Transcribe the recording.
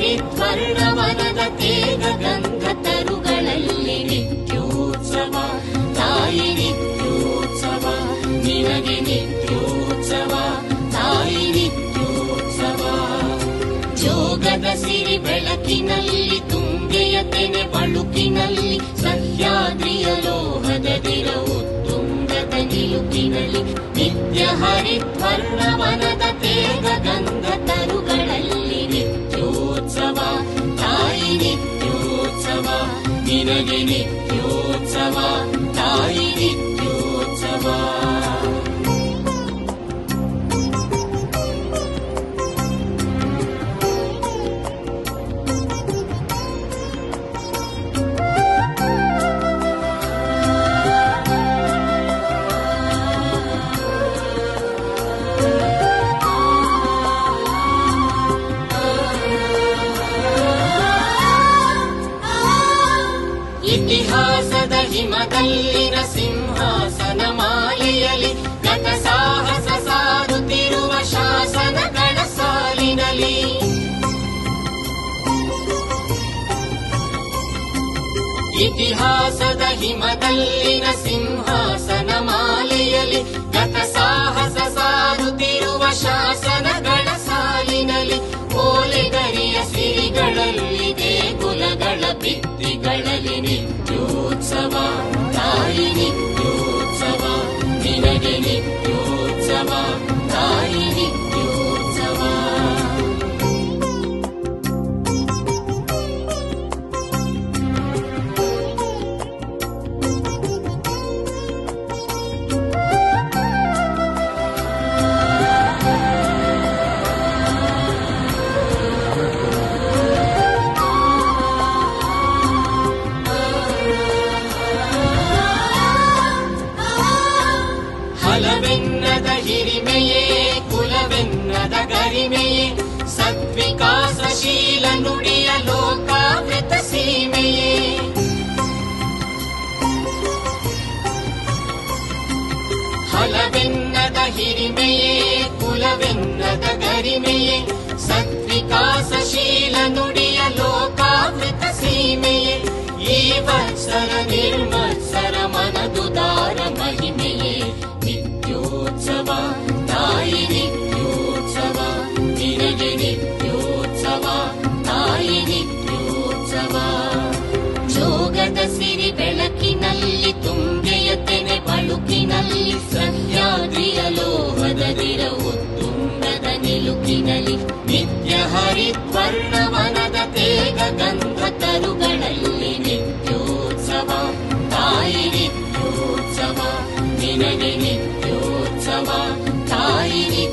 ಹರಿದ್ವರ್ಣವನದ ತೇಗ ಗಂಧ ತರುಗಳಲ್ಲಿ ನಿತ್ಯೋತ್ಸವ. ತಾಯಿ ನಿತ್ಯೋತ್ಸವ, ನಿನಗೆ ನಿತ್ಯೋತ್ಸವ, ತಾಯಿ ನಿತ್ಯೋತ್ಸವ. ಜೋಗದ ಸಿರಿ ಬೆಳಕಿನಲ್ಲಿ, ತುಂಗೆಯ ತೆನೆ ಬಳುಕಿನಲ್ಲಿ, ಸಹ್ಯಾದ್ರಿಯ ಲೋಹದ ದಿರವು ತುಂಗದ ನಿಲುಕಿನಲ್ಲಿ, ನಿತ್ಯ ಹರಿದ್ವರ್ಣವನದ ತೇಗ ಗಂಧ मिलिनि द्रोत्सव तानि द्रोत्सव ಹಿಮದಲ್ಲಿನ ಸಿಂಹಾಸನ ಮಾಲೆಯಲ್ಲಿ ನನ್ನ ಸಾಹಸ ಸಾರುತ್ತಿರುವ ಶಾಸನ ಸಾಲಿನಲ್ಲಿ ಇತಿಹಾಸದ ಹಿಮದಲ್ಲಿನ ಸಿಂಹಾಸನ े सत्विकासशीलनुोकावृत सीमे हलविन्नद हिरिमे कुलविन्दद गरिमे सत्विकासशील नुडि नित्यहरित्वर्णवनदतेन गन्धतनुगणैनित्योत्सव तायिनि प्रोत्सव दिनदिनित्योत्सव तायिनि